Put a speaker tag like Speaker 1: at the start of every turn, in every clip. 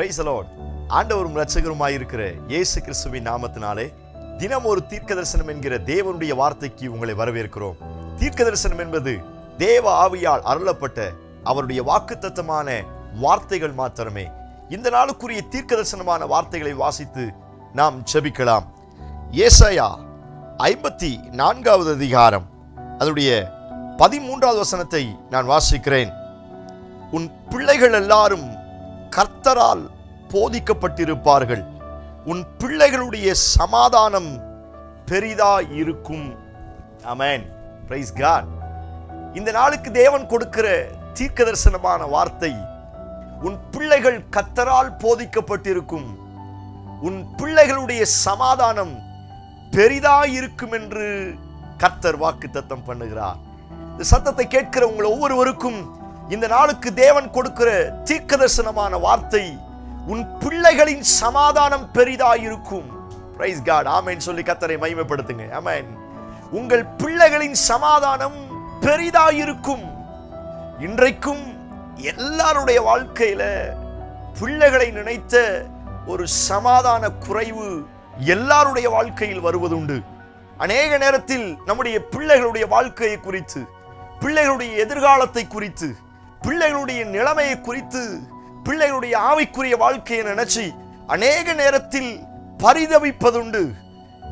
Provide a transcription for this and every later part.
Speaker 1: Price allot ஆண்டவரும் இரட்சகருமாய் இருக்கிற இயேசு கிறிஸ்துவின் நாமத்தினாலே தினம் ஒரு தீர்க்க தரிசனம் என்கிற தேவனுடைய வார்த்தைக்கு உங்களை வரவேற்கிறோம். தீர்க்க தரிசனம் என்பது தேவ ஆவியால் அருளப்பட்ட அவருடைய வாக்குத்தத்தமான வார்த்தைகள் மாத்திரமே. இந்த நாளுக்குரிய தீர்க்க தரிசனமான வார்த்தைகளை வாசித்து நாம் செபிக்கலாம் ஏசாயா ஐம்பத்தி நான்காவது அதிகாரம். அதனுடைய பதிமூன்றாவது வசனத்தை நான் வாசிக்கிறேன். உன் பிள்ளைகள் எல்லாரும் கர்த்தரால் போதிக்கப்பட்டிருப்பார்கள். உன் பிள்ளைகளுடைய சமாதானம் பெரிதா இருக்கும். அமேன் பிரைஸ் காட் இந்த நாளுக்கு தேவன் கொடுக்கிற தீர்க்க தரிசனமான வார்த்தை உன் பிள்ளைகள் கத்தரால் போதிக்கப்பட்டிருக்கும். உன் பிள்ளைகளுடைய சமாதானம் பெரிதா இருக்கும் என்று கர்த்தர் வாக்கு தத்தம் பண்ணுகிறார். இந்த சத்தத்தை கேட்கிற உங்கள் ஒவ்வொருவருக்கும் இந்த நாளுக்கு தேவன் கொடுக்கிற தீர்க்க தரிசனமான வார்த்தை உன் பிள்ளைகளின் சமாதானம் பெரிதாயிருக்கும். பிரைஸ் காட் ஆமேன் சொல்லி கத்தரை மகிமைப்படுத்துங்க. ஆமேன். உங்கள் பிள்ளைகளின் சமாதானம் பெரிதாயிருக்கும். இன்றைக்கும் எல்லாருடைய வாழ்க்கையில பிள்ளைகளை நினைத்த ஒரு சமாதான குறைவு எல்லாருடைய வாழ்க்கையில் வருவதுண்டு. அநேக நேரத்தில் நம்முடைய பிள்ளைகளுடைய வாழ்க்கையை குறித்து பிள்ளைகளுடைய எதிர்காலத்தை குறித்து பிள்ளைகளுடைய நிலைமையை குறித்து பிள்ளைகளுடைய ஆவிக்குரிய வாழ்க்கையை நினைச்சு அநேக நேரத்தில் பரிதவிப்பதுண்டு.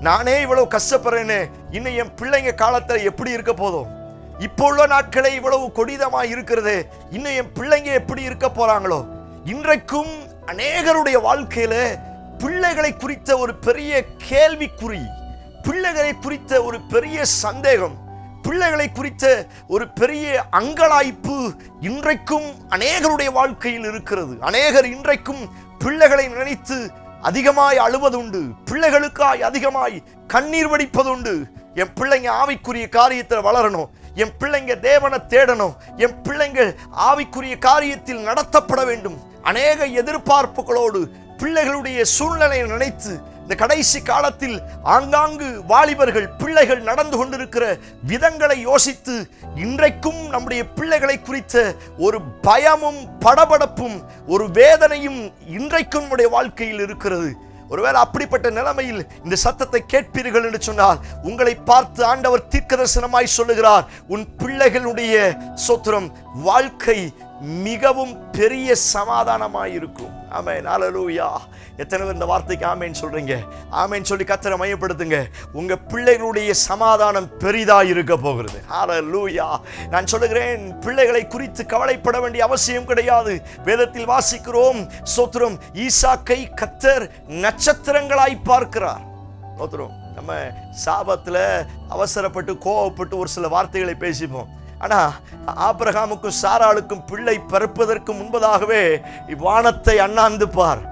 Speaker 1: நானே இவ்வளவு கஷ்டப்படுறேனே இன்னும் என் பிள்ளைங்க காலத்தில் எப்படி இருக்க போதும் இப்போ உள்ள நாட்களே இவ்வளவு கொடிதமா இருக்கிறது இன்னும் என் பிள்ளைங்க எப்படி இருக்க போறாங்களோ? இன்றைக்கும் அநேகருடைய வாழ்க்கையில பிள்ளைகளை குறித்த ஒரு பெரிய கேள்விக்குறி பிள்ளைகளை குறித்த ஒரு பெரிய சந்தேகம் பிள்ளைகளை குறித்த ஒரு பெரிய அங்கலாய்ப்பு இன்றைக்கும் அநேகருடைய வாழ்க்கையில் இருக்கிறது. அநேகர் இன்றைக்கும் பிள்ளைகளை நினைத்து அதிகமாய் அழுவதுண்டு. பிள்ளைகளுக்காய் அதிகமாய் கண்ணீர் வடிப்பதுண்டு. என் பிள்ளைங்க ஆவிக்குரிய காரியத்தில் வளரணும். என் பிள்ளைங்க தேவனை தேடணும். என் பிள்ளைங்கள் ஆவிக்குரிய காரியத்தில் நடத்தப்பட வேண்டும். அநேக எதிர்பார்ப்புகளோடு பிள்ளைகளுடைய சூழ்நிலையை நினைத்து இந்த கடைசி காலத்தில் ஆங்காங்கு வாலிபர்கள் பிள்ளைகள் நடந்து கொண்டிருக்கிற விதங்களை யோசித்து இன்றைக்கும் நம்முடைய பிள்ளைகளை குறித்த ஒரு பயமும் படபடப்பும் ஒரு வேதனையும் இன்றைக்கும் நம்முடைய வாழ்க்கையில் இருக்கிறது. ஒருவேளை அப்படிப்பட்ட நிலைமையில் இந்த சத்தத்தை கேட்பீர்கள் என்று சொன்னால் உங்களை பார்த்து ஆண்டவர் தீர்க்கதர்சனமாய் சொல்லுகிறார் உன் பிள்ளைகளுடைய சோத்திரம் வாழ்க்கை மிகவும் பெரிய சமாதானமாக இருக்கும். ஆமேன். அலலூயா எத்தனை பேர் இந்த வார்த்தைக்கு ஆமேன் சொல்றீங்க? ஆமேன் சொல்லி கத்தரை மையப்படுத்துங்க. உங்க பிள்ளைகளுடைய சமாதானம் பெரிதா இருக்க போகிறது. அலலூயா நான் சொல்லுகிறேன் பிள்ளைகளை குறித்து கவலைப்பட வேண்டிய அவசியம் கிடையாது. வேதத்தில் வாசிக்கிறோம் சோத்திரம் ஈசாக்கை கத்தர் நட்சத்திரங்களாய் பார்க்கிறார். சோத்திரம் நம்ம சாபத்துல அவசரப்பட்டு கோவப்பட்டு ஒரு சில வார்த்தைகளை பேசிப்போம். ஆனால் ஆப்ரஹாமுக்கும் சாராளுக்கும் பிள்ளை பிறப்பதற்கு முன்பதாகவே இவ்வானத்தை அண்ணாந்து பார்.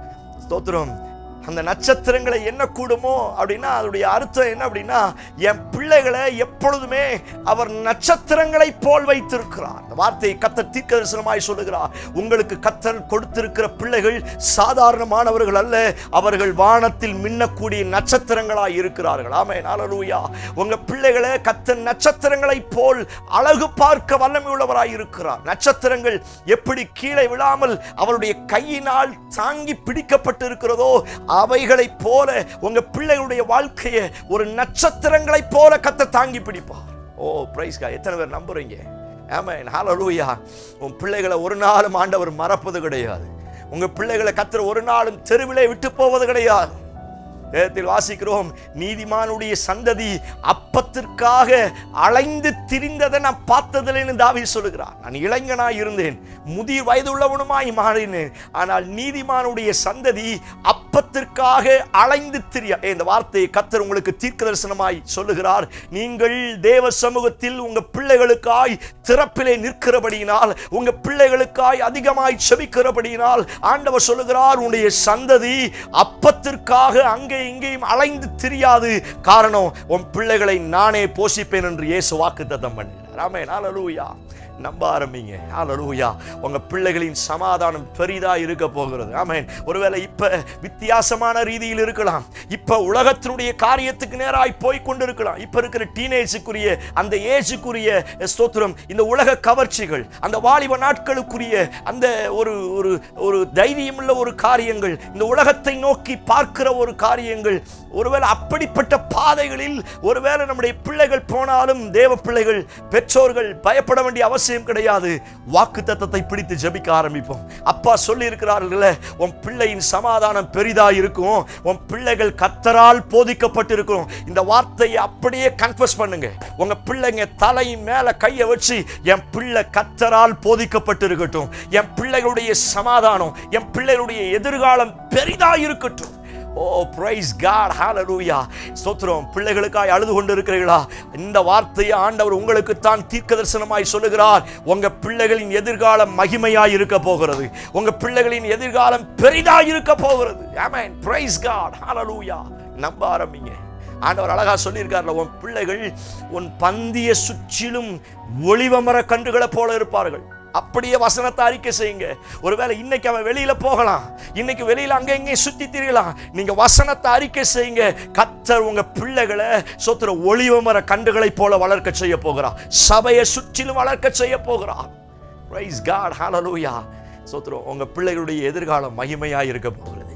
Speaker 1: ஸ்தோத்திரம். அந்த நட்சத்திரங்களை என்ன கூடுமோ அப்படின்னா அதனுடைய அர்த்தம் என்ன அப்படின்னா என் பிள்ளைகளை எப்பொழுதுமே அவர் நட்சத்திரங்களை போல் வைத்திருக்கிறார். அந்த வார்த்தையை கத்தர் தீர்க்க தரிசனமாய் சொல்லுகிறார். உங்களுக்கு கத்தர் கொடுத்திருக்கிற பிள்ளைகள் சாதாரணமானவர்கள் அல்ல அவர்கள் வானத்தில் மின்னக்கூடிய நட்சத்திரங்களாய் இருக்கிறார்கள். ஆமே நாலூயா உங்க பிள்ளைகளை கத்தர் நட்சத்திரங்களை போல் அழகு பார்க்க வல்லமை உள்ளவராய் இருக்கிறார். நட்சத்திரங்கள் எப்படி கீழே விழாமல் அவருடைய கையினால் தாங்கி பிடிக்கப்பட்டு இருக்கிறதோ அவைகளைப் போல உங்க பிள்ளைகளுடைய வாழ்க்கையை ஒரு நட்சத்திரங்களைப் போல கத்த தாங்கி பிடிப்பார். ஓ பிரைஸ்கா எத்தனை பேர் நம்புறீங்க? ஆமாம் ஹalleluya உன் பிள்ளைகளை ஒரு நாளும் ஆண்டவர் மறப்பது கிடையாது. உங்க பிள்ளைகளை கத்துற ஒரு நாளும் தெருவிலே விட்டு போவது கிடையாது. வேதத்தில் வாசிக்கிறோம் நீதிமானுடைய சந்ததி அப்பத்திற்காக அலைந்து திரிந்ததை நான் பார்த்ததில்லைன்னு தாவி சொல்லுகிறார். நான் இளைஞனாய் இருந்தேன் முதிர் வயது உள்ளவனுமாய் மாறினேன். ஆனால் நீதிமானுடைய சந்ததி அப்பத்திற்காக அலைந்து திரிய. இந்த வார்த்தையை கத்தர் உங்களுக்கு தீர்க்க தரிசனமாய் சொல்லுகிறார். நீங்கள் தேவ சமூகத்தில் உங்க பிள்ளைகளுக்காய் திறப்பிலே நிற்கிறபடியினால் உங்க பிள்ளைகளுக்காய் அதிகமாய் செபிக்கிறபடியினால் ஆண்டவர் சொல்லுகிறார் உன்னுடைய சந்ததி அப்பத்திற்காக அங்கே இங்கேயும் அலைந்து திரியாது. காரணம் உன் பிள்ளைகளை நானே போஷிப்பேன் என்று இயேசு வாக்கு தத்தம் பண்ணுகிறார். ஆமென். நாலூயா நம்ப ஆரம்பிங்க. ஹalleluya உங்க பிள்ளைகளின் சமாதானம் பெரிதா இருக்க போகிறது. ஆமேன் ஒருவேளை இப்போ வித்தியாசமான ரீதியில் இருக்கலாம். இப்ப உலகத்தினுடைய காரியத்துக்கு நேராய் போய் கொண்டிருக்கலாம். இப்ப இருக்கிற டீனேஜுக்குரிய அந்த ஏஜுக்குரிய ஸ்தோத்திரம் இந்த உலக கவர்ச்சிகள் அந்த வாலிப நாட்களுக்குரிய அந்த ஒரு ஒரு ஒரு தைரியமுள்ள ஒரு காரியங்கள் இந்த உலகத்தை நோக்கி பார்க்கிற ஒரு காரியங்கள் ஒருவேளை அப்படிப்பட்ட பாதைகளில் ஒருவேளை நம்முடைய பிள்ளைகள் போனாலும் தேவ பிள்ளைகள் பெற்றோர்கள் பயப்பட வேண்டிய அவசியம் கிடையாது. வாக்கு தத்தத்தை பிடித்து ஜெபிக்க ஆரம்பிப்போம். அப்பா சொல்லி இருக்கிறார்களே உன் பிள்ளையின் சமாதானம் பெரிதா இருக்கும் உன் பிள்ளைகள் கத்தரால் போதிக்கப்பட்டிருக்கும். இந்த வார்த்தையை அப்படியே கன்ஃபஸ் பண்ணுங்க. உங்க பிள்ளைங்க தலையின் மேல கையை வச்சு என் பிள்ளை கத்தரால் போதிக்கப்பட்டிருக்கட்டும். என் பிள்ளைகளுடைய சமாதானம் என் பிள்ளைகளுடைய எதிர்காலம் பெரிதா இருக்கட்டும் ஓ பிரைஸ் காட் ஹாலலூயா ஸ்தோத்திரம் பிள்ளைகளுக்காய் அழுது கொண்டிருக்கிறீர்களா இந்த வார்த்தையை ஆண்டவர் உங்களுக்கு தான் தீர்க்க தரிசனமாய் சொல்லுகிறார். உங்க பிள்ளைகளின் எதிர்காலம் மகிமையாய் இருக்க போகிறது. உங்க பிள்ளைகளின் எதிர்காலம் பெரிதாய் இருக்க போகிறது. ஆமேன் பிரைஸ் காட் ஹாலலூயா நம்ப ஆரம்பிங்க. ஆண்டவர் அழகாக சொல்லியிருக்கார்ல உன் பிள்ளைகள் உன் பந்திய சுற்றிலும் ஒளிவமர கன்றுகளை போல இருப்பார்கள். அப்படியே வசனத்தை அறிக்கை செய்யுங்க. ஒருவேளை இன்னைக்கு அவன் வெளியில போகலாம். இன்னைக்கு வெளியில அங்க இங்கேயும் சுத்தி திரியலாம். நீங்க வசனத்தை அறிக்கை செய்யுங்க. கத்தர் உங்க பிள்ளைகளை சொத்துற ஒளிவமர கண்டுகளை போல வளர்க்க செய்ய போகிறார். சபையை சுற்றிலும் வளர்க்க செய்ய போகிறார். பிரைஸ் காட் ஹalleluya சொத்துறோம் உங்க பிள்ளைகளுடைய எதிர்காலம் மகிமையா இருக்க போகிறது.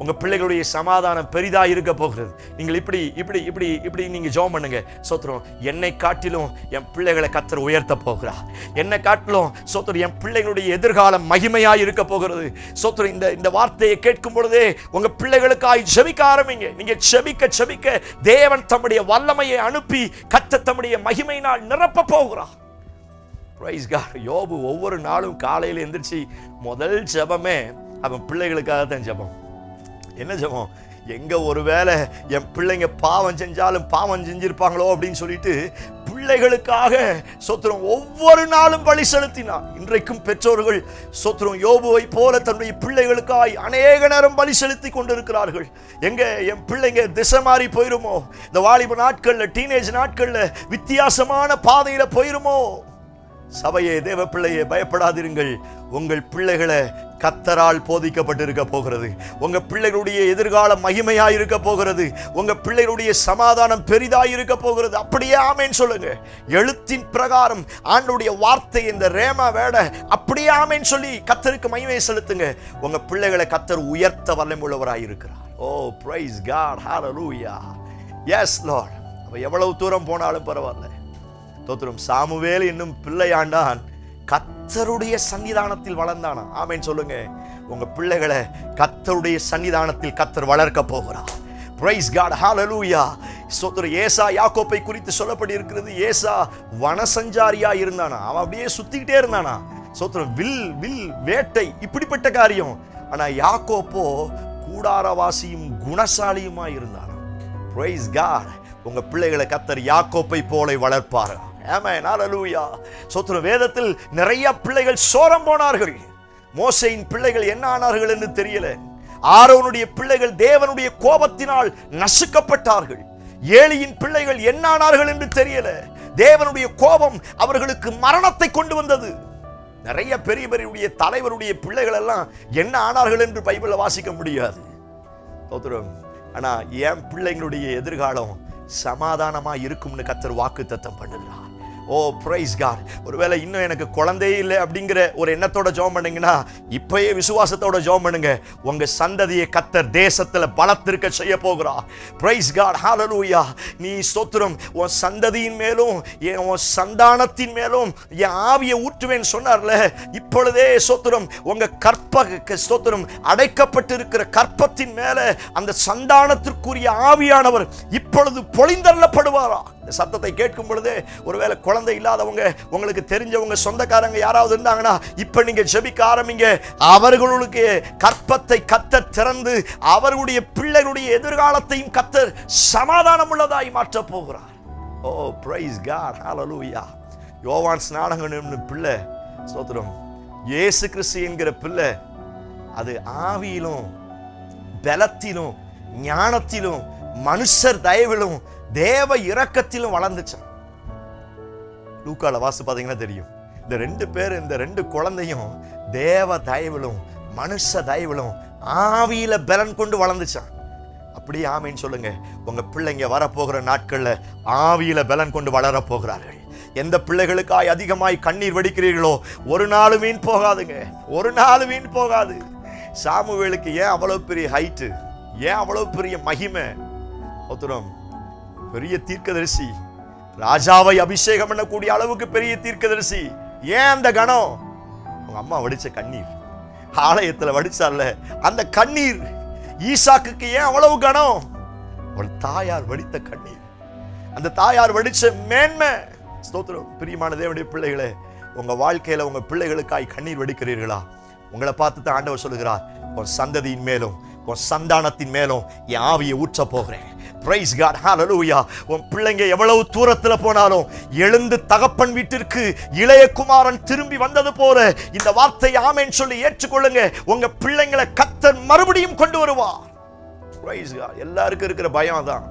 Speaker 1: உங்க பிள்ளைகளுடைய சமாதானம் பெரிதா இருக்க போகிறது. நீங்கள் இப்படி இப்படி இப்படி இப்படி நீங்க ஜெபம் பண்ணுங்க. சோத்திரம் என்னை காட்டிலும் என் பிள்ளைகளை கத்தர் உயர்த்த போகிறார். என்னை காட்டிலும் சோத்திரம் என் பிள்ளைகளுடைய எதிர்காலம் மகிமையா இருக்க போகிறது. சோத்திரம் இந்த இந்த வார்த்தையை கேட்கும் பொழுதே உங்க பிள்ளைகளுக்காய் ஜெபிக்க ஆரம்பிங்க. நீங்க செபிக்க செபிக்க தேவன் தம்முடைய வல்லமையை அனுப்பி கத்த தம்முடைய மகிமையினால் நிரப்ப போகிறார். ப்ரைஸ் கார் யோபு ஒவ்வொரு நாளும் காலையில் எந்திரிச்சு முதல் ஜெபமே அவன் பிள்ளைகளுக்காக தான் ஜெபம். என்ன ஜெபம்? எங்க ஒருவேளை என் பிள்ளைங்க பாவம் செஞ்சாலும் பாவம் செஞ்சிருப்பாங்களோ அப்படின்னு சொல்லிட்டு பிள்ளைகளுக்காக சொத்துரும் ஒவ்வொரு நாளும் பலி செலுத்தினார் இன்றைக்கும் பெற்றோர்கள் சொத்துரும் யோபுவை போல தன்னுடைய பிள்ளைகளுக்காய் அநேக நேரம் பலி செலுத்தி கொண்டிருக்கிறார்கள். எங்க என் பிள்ளைங்க திசை மாறி போயிருமோ? இந்த வாலிப நாட்கள்ல டீனேஜ் நாட்கள்ல வித்தியாசமான பாதையில போயிருமோ? சபையே தேவ பிள்ளையே பயப்படாதிருங்கள். உங்கள் பிள்ளைகளை கத்தரால் போதிக்கப்பட்டிருக்க போகிறது. உங்க பிள்ளைகளுடைய எதிர்காலம் மகிமையாக இருக்க போகிறது. உங்க பிள்ளைகளுடைய சமாதானம் பெரிதாக இருக்க போகிறது. அப்படியே ஆமேன்னு சொல்லுங்க. எழுத்தின் பிரகாரம் ஆண்டுடைய வார்த்தை இந்த ரேமா வேட அப்படியே ஆமேன்னு சொல்லி கத்தருக்கு மகிமை செலுத்துங்க. உங்க பிள்ளைகளை கத்தர் உயர்த்த வல்லமுள்ளவராக இருக்கிறார் ஓ பிரைஸ் காட் ஹalleluya எஸ் லார்ட் அவ எவ்வளவு தூரம் போனாலும் பரவாயில்ல. தோத்திரம் சாமுவேல் என்னும் பிள்ளையாண்டான். கத்தருடைய சன்னிதானத்தில் வளர்ந்தானா? ஆமைன்னு சொல்லுங்க. உங்க பிள்ளைகளை கத்தருடைய சன்னிதானத்தில் கத்தர் வளர்க்க போகிறார். பிரைஸ் காட் ஹாலலூயா சோத்திர ஏசா யாக்கோப்பை குறித்து சொல்லப்படி இருக்கிறது. ஏசா வனசஞ்சாரியா இருந்தானா? அவன் அப்படியே சுத்திக்கிட்டே இருந்தானா? சோத்திரம் வில் வில் வேட்டை இப்படிப்பட்ட காரியம். ஆனா யாக்கோப்போ கூடாரவாசியும் குணசாலியுமா இருந்தானா? பிரைஸ் காட் உங்க பிள்ளைகளை கத்தர் யாக்கோப்பை போல வளர்ப்பார்? சோத்திர வேதத்தில் நிறைய பிள்ளைகள் சோரம் போனார்கள். மோசையின் பிள்ளைகள் என்ன ஆனார்கள் என்று தெரியல. ஆரோனுடைய பிள்ளைகள் தேவனுடைய கோபத்தினால் நசுக்கப்பட்டார்கள். ஏழியின் பிள்ளைகள் என்ன ஆனார்கள் என்று தெரியல. தேவனுடைய கோபம் அவர்களுக்கு மரணத்தை கொண்டு வந்தது. நிறைய பெரிய பெரிய தலைவருடைய பிள்ளைகள் எல்லாம் என்ன ஆனார்கள் என்று பைபிளில் வாசிக்க முடியாது. தோத்திரம் ஆனா என் பிள்ளைங்களுடைய எதிர்காலம் சமாதானமா இருக்கும்னு கத்தர் வாக்கு தத்தம் பண்ணுகிறார். ஓ பிரைஸ் காட் ஒருவேளை இன்னும் எனக்கு குழந்தையே இல்லை அப்படிங்கிற ஒரு எண்ணத்தோட ஜோம் பண்ணுங்கன்னா இப்பயே விசுவாசத்தோட ஜோம் பண்ணுங்க. உங்க சந்ததியை கத்தர் தேசத்துல பலத்திருக்க செய்ய போகிறா. பிரைஸ் காட் ஹாலலூயா நீ ஸ்தோத்திரம். உன் சந்ததியின் மேலும் என் உன் சந்தானத்தின் மேலும் என் ஆவியை ஊற்றுவேன் சொன்னார்ல. இப்பொழுதே ஸ்தோத்திரம். உங்க கற்ப ஸ்தோத்திரம். அடைக்கப்பட்டிருக்கிற கற்பத்தின் மேல அந்த சந்தானத்திற்குரிய ஆவியானவர் இப்பொழுது பொழிந்தள்ளப்படுவாரா? இந்த சத்தத்தை கேட்கும் பொழுதே ஒருவேளை குழந்தை இல்லாதவங்க உங்களுக்கு தெரிஞ்சவங்க சொந்தக்காரங்க யாராவது இருந்தாங்கன்னா இப்ப நீங்க ஜெபிக்க ஆரம்பிங்க. அவர்களுக்கு கற்பத்தை கத்த திறந்து அவர்களுடைய பிள்ளைகளுடைய எதிர்காலத்தையும் கத்தர் சமாதானம் உள்ளதாய் மாற்றப் போகிறார். ஓ பிரைஸ் காட் ஹalleluya யோவான் ஸ்நானகன் பிள்ளை ஸ்தோத்திரம். இயேசு கிறிஸ்து என்கிற பிள்ளை அது ஆவியிலும் பலத்திலும் ஞானத்திலும் மனுஷர் தயவிலும் தேவ இரக்கத்திலும் வளர்ந்துச்சான் லூக்கால வாசு பார்த்தீங்கன்னா தெரியும். இந்த ரெண்டு பேர் இந்த ரெண்டு குழந்தையும் தேவ தயவிலும் மனுஷ தயவிலும் ஆவியில பலன் கொண்டு வளர்ந்துச்சான் அப்படியே ஆமைன்னு சொல்லுங்க. உங்க பிள்ளைங்க வரப்போகிற நாட்கள்ல ஆவியில பலன் கொண்டு வளர போகிறார்கள். எந்த பிள்ளைகளுக்காய் அதிகமாய் கண்ணீர் வடிக்கிறீர்களோ ஒரு நாள் வீண் போகாதுங்க. ஒரு நாள் வீண் போகாது. சாமுவேலுக்கு ஏன் அவ்வளவு பெரிய ஹைட்டு ஏன் அவ்வளவு பெரிய மகிமை? ஒத்துரம் பெரிய தீர்க்கதரிசி. ராஜாவை அபிஷேகம் பண்ணக்கூடிய அளவுக்கு பெரிய தீர்க்கதரிசி. ஏன் அந்த கணம்? உங்க அம்மா வடிச்ச கண்ணீர். ஆலயத்துல வடிச்சார்ல அந்த கண்ணீர். ஈசாக்குக்கு ஏன் அவ்வளவு கணம்? அவள் தாயார் வடித்த கண்ணீர். அந்த தாயார் வடிச்ச மேன்மை. ஸ்தோத்திரம். பிரியமான தேவனுடைய பிள்ளைகளே உங்க வாழ்க்கையில உங்க பிள்ளைகளுக்காய் கண்ணீர் வடிக்கிறீர்களா? உங்களை பார்த்து தான் ஆண்டவர் சொல்லுகிறார். உன் சந்ததியின் மேலும் உன் சந்தானத்தின் மேலும் என் ஆவியை ஊற்ற போகிறேன். பிரைஸ் காட் ஹாலலூயா உன் பிள்ளைங்க எவ்வளவு தூரத்தில் போனாலும் எழுந்து தகப்பன் வீட்டிற்கு இளைய குமாரன் திரும்பி வந்தது போல இந்த வார்த்தை ஆமேன்னு சொல்லி ஏற்றுக்கொள்ளுங்க. உங்க பிள்ளைங்களை கத்தர் மறுபடியும் கொண்டு வருவார். பிரைஸ் காட் எல்லாருக்கும் இருக்கிற பயம் தான்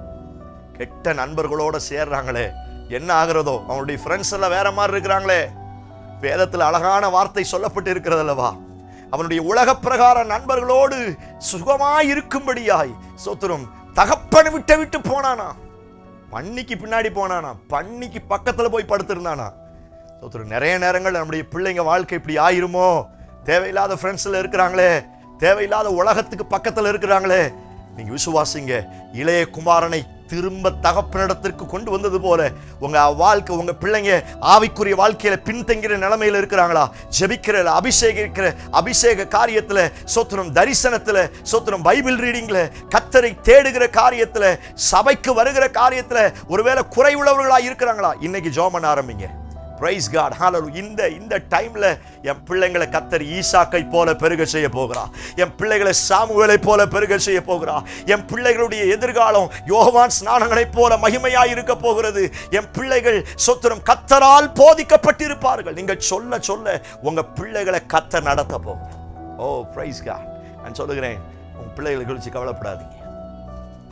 Speaker 1: கெட்ட நண்பர்களோட சேர்றாங்களே. என்ன ஆகிறதோ? அவனுடைய ஃப்ரெண்ட்ஸ் எல்லாம் வேற மாதிரி இருக்கிறாங்களே. வேதத்தில் அழகான வார்த்தை சொல்லப்பட்டு இருக்கிறது அல்லவா? அவனுடைய உலக பிரகார நண்பர்களோடு சுகமாய் இருக்கும்படியாய் சோத்திரம் தகப்பனை விட்டு விட்டு போனானா? பண்ணிக்கு பின்னாடி போனானா? பண்ணிக்கு பக்கத்துல போய் படுத்திருந்தானா? சோத்திரம் நிறைய நேரங்கள் நம்முடைய பிள்ளைங்க வாழ்க்கை இப்படி ஆயிருமோ? தேவையில்லாத ஃப்ரெண்ட்ஸில் இருக்கிறாங்களே? தேவையில்லாத உலகத்துக்கு பக்கத்தில் இருக்கிறாங்களே? நீங்கள் விசுவாசிங்க இளைய குமாரனை திரும்ப தகப்பனிடத்திற்கு கொண்டு வந்தது போல உங்க வாழ்க்கை உங்க பிள்ளைங்க ஆவிக்குரிய வாழ்க்கையில பின்தங்கிற நிலைமையில இருக்கிறாங்களா? ஜெபிக்கிற அபிஷேகிக்கிற அபிஷேக காரியத்துல சோத்திரம் தரிசனத்துல சோத்திரம் பைபிள் ரீடிங்ல கத்தரை தேடுகிற காரியத்துல சபைக்கு வருகிற காரியத்துல ஒருவேளை குறைவுள்ளவர்களா இருக்கிறாங்களா? இன்னைக்கு ஜோமன் ஆரம்பிங்க. பிரைஸ் காட் ஹாலோ இந்த இந்த டைமில் என் பிள்ளைங்களை கத்தர் ஈசாக்கை போல பெருக செய்ய போகிறா. என் பிள்ளைகளை சாமுவேலை போல பெருக செய்ய போகிறா. என் பிள்ளைகளுடைய எதிர்காலம் யோகவான் ஸ்நானங்களைப் போல மகிமையாக இருக்க போகிறது. என் பிள்ளைகள் சொத்திரம் கத்தரால் போதிக்கப்பட்டிருப்பார்கள். நீங்கள் சொல்ல சொல்ல உங்கள் பிள்ளைகளை கத்தர் நடத்த போகிறோம் ஓ பிரைஸ் காட் நான் சொல்லுகிறேன் உங்கள் பிள்ளைகளை குறித்து கவலைப்படாதீங்க.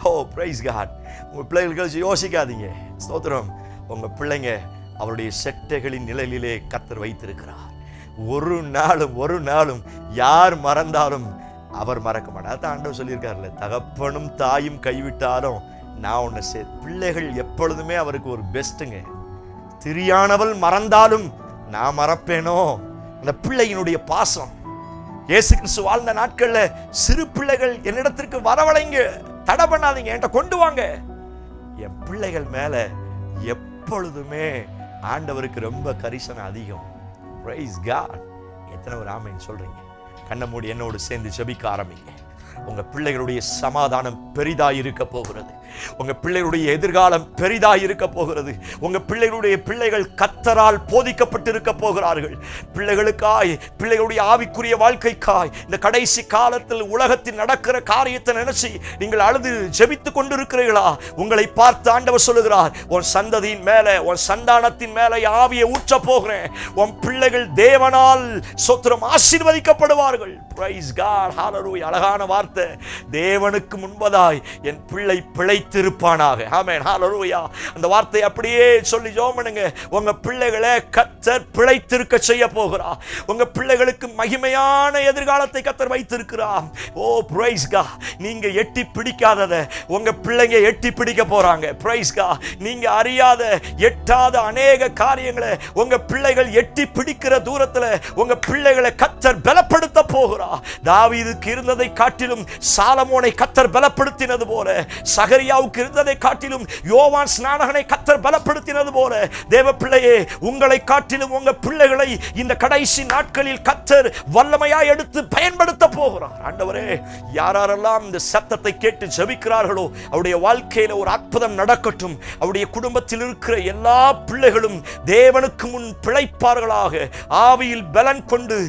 Speaker 1: ஓ பிரைஸ் காட் உங்கள் பிள்ளைகள் குறித்து யோசிக்காதீங்க. ஸ்தோத்திரம். உங்க பிள்ளைங்க அவருடைய செட்டைகளின் நிழலிலே கத்தர் வைத்திருக்கிறார். ஒரு நாளும் ஒரு நாளும் யார் மறந்தாலும் அவர் மறக்க மாட்டார். ஆண்டவர் சொல்லியிருக்காருல்ல தகப்பனும் தாயும் கைவிட்டாலும் நான் உன்னை சே பிள்ளைகள் எப்பொழுதுமே அவருக்கு ஒரு பெஸ்ட்டுங்க. திரியானவள் மறந்தாலும் நான் மறப்பேனோ? அந்த பிள்ளையினுடைய பாசம். இயேசு கிறிஸ்து வாழ்ந்த நாட்களில் சிறு பிள்ளைகள் என்னிடத்திற்கு வரவழைங்க தடை பண்ணாதீங்க என்கிட்ட கொண்டு வாங்க. என் பிள்ளைகள் மேலே எப்பொழுதுமே ஆண்டவருக்கு ரொம்ப கரிசனம் அதிகம். ப்ரைஸ் காட் எத்தனை ஒரு ஆமைன்னு சொல்றீங்க. கண்ணை மூடி என்னோடு சேர்ந்து ஜபிக்க ஆரம்பிங்க. உங்க பிள்ளைகளுடைய சமாதானம் பெரிதாக இருக்க போகிறது. உங்க பிள்ளைகளுடைய எதிர்காலம் பெரிதாய் இருக்க போகிறது. உங்க பிள்ளைகளுடைய பிள்ளைகள் கத்தரால் போதிக்கப்பட்டிருக்க போகிறார்கள். பிள்ளைகளுக்காய் பிள்ளைகளுடைய ஆவிக்குரிய வாழ்க்கைக்காய் இந்த கடைசி காலத்தில் உலகத்தில் நடக்கிற காரியத்தை நினைச்சு நீங்கள் அழுது ஜெபித்து கொண்டிருக்கிறீர்களா? உங்களை பார்த்து ஆண்டவர் சொல்லுகிறார் உன் சந்ததியின் மேல உன் சந்தானத்தின் மேல ஆவியை ஊற்ற போகிறேன். உன் பிள்ளைகள் தேவனால் சொத்திரம் ஆசீர்வதிக்கப்படுவார்கள். பிரைஸ் அழகான வார்த்தை. தேவனுக்கு முன்பதாய் என் பிள்ளை வைத்திருப்பானாக ஆமென் ஹாலருவையா அந்த வார்த்தை அப்படியே சொல்லி ஜோமனுங்க. உங்க பிள்ளைகளை கத்தர் பிழைத்திருக்க செய்ய போகிறா. உங்க பிள்ளைகளுக்கு மகிமையான எதிர்காலத்தை கத்தர் வைத்திருக்கிறா ஓ பிரைஸ்கா நீங்க எட்டி பிடிக்காதத. உங்க பிள்ளைங்க எட்டி பிடிக்க போறாங்க. பிரைஸ்கா நீங்க அறியாத எட்டாத அநேக காரியங்களை உங்க பிள்ளைகள் எட்டி பிடிக்கிற தூரத்துல உங்க பிள்ளைகளை கத்தர் பலப்படுத்த போகிறா. தாவிதுக்கு இருந்ததை காட்டிலும் சாலமோனை கத்தர் பலப்படுத்தினது போல சகரியாவுக்கு இருந்ததை காட்டிலும் யோவான் ஸ்நானகனை கத்தர் பலப்படுத்தினது போல தேவ பிள்ளையே உங்களை காட்டிலும் உங்க பிள்ளைகளை இந்த கடைசி நாட்களில் கத்தர் வல்லமையா எடுத்து பயன்படுத்த போகிறார். ஆண்டவரே யாரெல்லாம் இந்த சத்தத்தை கேட்டு ஜபிக்கிறார்களோ அவருடைய வாழ்க்கையில ஒரு அற்புதம் நடக்கட்டும். அவருடைய குடும்பத்தில் இருக்கிற எல்லா பிள்ளைகளும் தேவனுக்கு முன் பிழைப்பார்களாக. ஆவியில் பலன் கொண்டு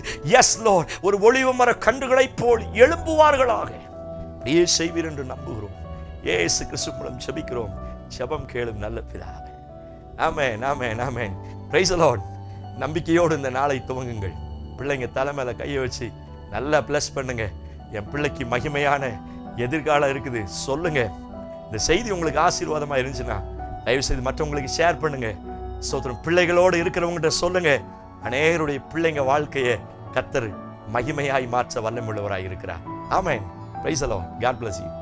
Speaker 1: எஸ் லோர் ஒரு ஒளிவு மர கன்றுகளைப் போல் எழும்புவார்களாக. அப்படியே செய்வீர் என்று நம்புகிறோம். ஏசு கிறிஸ்து மூலம் ஜெபிக்கிறோம். ஜபம் கேளும் நல்ல பிதாவே ஆமென் ஆமென் ஆமென். பிரைசலோன் நம்பிக்கையோடு இந்த நாளை துவங்குங்கள். பிள்ளைங்க தலை கையை வச்சு நல்லா ப்ளஸ் பண்ணுங்க. என் பிள்ளைக்கு மகிமையான எதிர்காலம் இருக்குது. சொல்லுங்க. இந்த செய்தி உங்களுக்கு ஆசீர்வாதமாக இருந்துச்சுன்னா தயவு செய்து மற்றவங்களுக்கு ஷேர் பண்ணுங்க. சோத்திரம் பிள்ளைகளோடு இருக்கிறவங்ககிட்ட சொல்லுங்க. அநேகருடைய பிள்ளைங்க வாழ்க்கையை கத்தர் மகிமையாய் மாற்ற வல்லமுள்ளவராய் இருக்கிறார். ஆமென். Praise alone God bless you